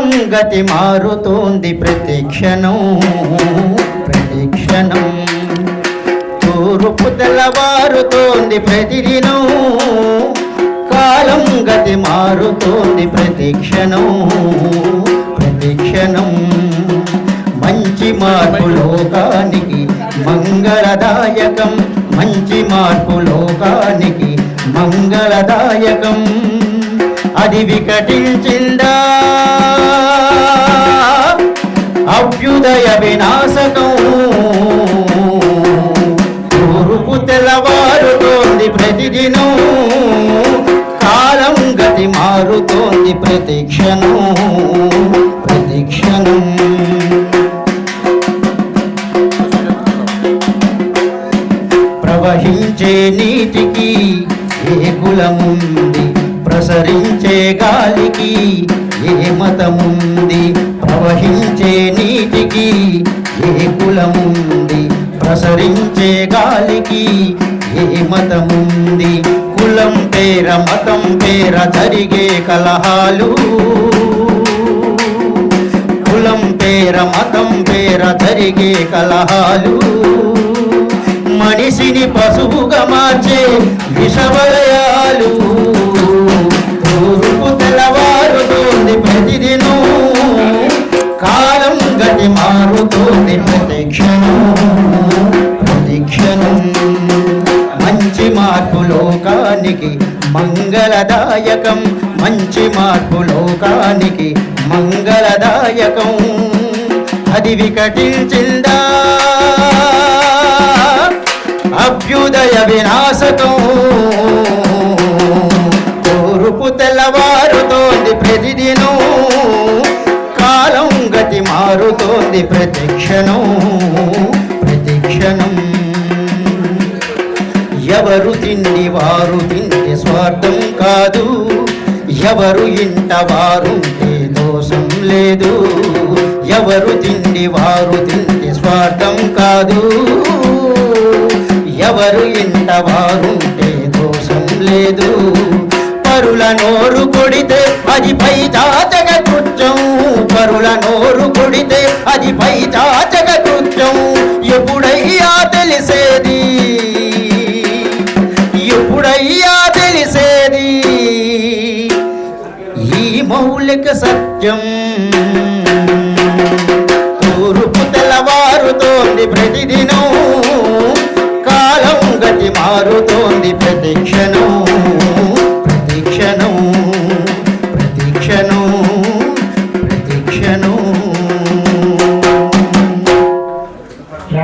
కాలం గతి మారుతోంది ప్రతి క్షణం. ప్రతి క్షణం తూర్పు తెల్లవారుతోంది ప్రతిదినం కాలం గతి మారుతోంది ప్రతి క్షణం. ప్రతి క్షణం మంచి మార్పు లోకానికి మంగళదాయకం. మంచి మార్పు లోకానికి మంగళదాయకం. అది వికటించిందా? హృదయ వినాశకం తూర్పు తెల్లవారుతోంది ప్రతిదినం. కాలం గతి మారుతోంది ప్రతిక్షను క్షణం ప్రవహించే నీటికి ఏ కులముంది? ప్రసరించే గాలికి ఏ మతముంది? ప్రవహించే నీటి గాలికి ఏ కులముంది? ప్రసరించే గాలికి ఏ మతముంది? కులం పేర మతం పేర జరిగే కలహాలు. కులం పేర మతం పేర జరిగే కలహాలు. మనిషిని పశువుగా మార్చే విషవలయాలు మారుతోంది ప్రతి క్షణం ప్రతి క్షణం మంచి మార్పు లోకానికి మంగళదాయకం. మంచి మార్పు లోకానికి మంగళదాయకం అది వికటించిందా? అభ్యుదయ వినాశకం. కోరుపు తెల్లవారుతోంది ప్రతిదినం. మారుతోంది ప్రతిక్షణం ప్రతిక్షణం ఎవరు తిండి వారు తిండి స్వార్థం కాదు ఎవరు ఇంట వారుంటే దోషం లేదు. ఎవరు తిండి వారు తిండి స్వార్థం కాదు ఎవరు ఇంట వారుంటే దోషం లేదు. పరుల నోరు కొడితే అది పై జాతక కృత్యం. మౌలిక సత్యం. తూర్పు తెల్లవారుతోంది ప్రతిదినం. కాలం గతి మారుతోంది ప్రతిక్షణం.